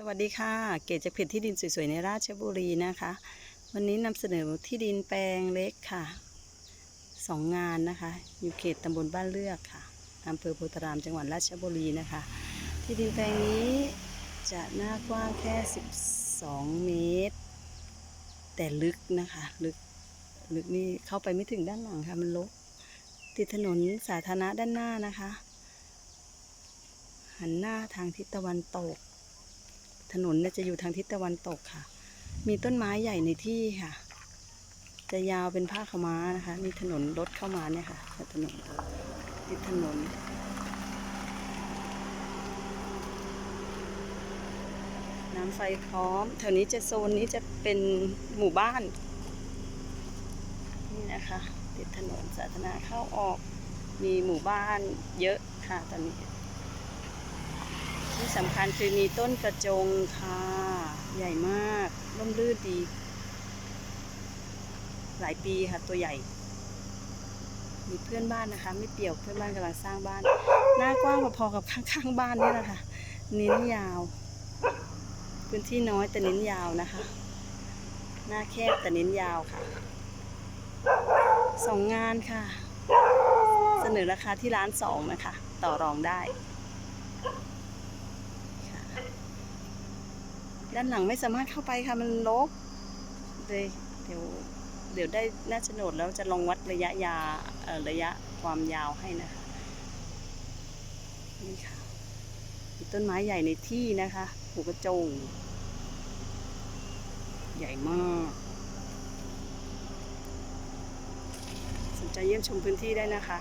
สวัสดีค่ะ เกตจากเพจที่ดินสวยๆในราชบุรีนะคะ วันนี้นำเสนอที่ดินแปลงเล็กค่ะสองงานนะคะ อยู่เขตตำบลบ้านเลือกค่ะอำเภอโพธารามจังหวัดราชบุรีนะคะ ที่ดินแปลงนี้จะหน้ากว้างแค่ 12 เมตร แต่ลึกนะคะลึกลึกนี่เข้าไปไม่ถึงด้านหลังค่ะมันลกติดถนนสาธารณะด้านหน้านะคะ หันหน้าทางทิศตะวันตก ถนนเนี่ยจะอยู่ทางทิศตะวันตกค่ะ มีต้นไม้ใหญ่ในที่ค่ะ จะยาวเป็นผ้าขม้านะคะ มีถนนรถเข้ามาเนี่ยค่ะถนนติดถนนน้ำไฟพร้อม แถวนี้จะโซนนี้จะเป็นหมู่บ้าน นี่นะคะติดถนนสาธารณะเข้าออก มีหมู่บ้านเยอะค่ะตอนนี้ สำคัญคือมีต้นกระจงค่ะ ใหญ่มากร่มรื่นดี หลายปีค่ะตัวใหญ่ มีเพื่อนบ้านนะคะ ไม่เปี่ยวเพื่อนบ้านกำลังสร้างบ้าน หน้ากว้างพอๆกับข้างๆบ้านนี่แหละค่ะ เน้นยาว พื้นที่น้อยแต่เน้นยาวนะคะ หน้าแคบแต่เน้นยาวค่ะสองงานค่ะ เสนอราคาที่ร้านสองนะคะ ต่อรองได้ ค่ะ ด้านหลังไม่สามารถเข้าไปค่ะมันลกเลยเดี๋ยวเดี๋ยวได้หน่าโฉนดแล้วจะลองวัดระยะยาระยะความยาวให้นะคะนี่ค่ะมีต้นไม้ใหญ่ในที่นะคะหูกระจง ใหญ่มาก สนใจเยี่ยมชมพื้นที่ได้นะคะ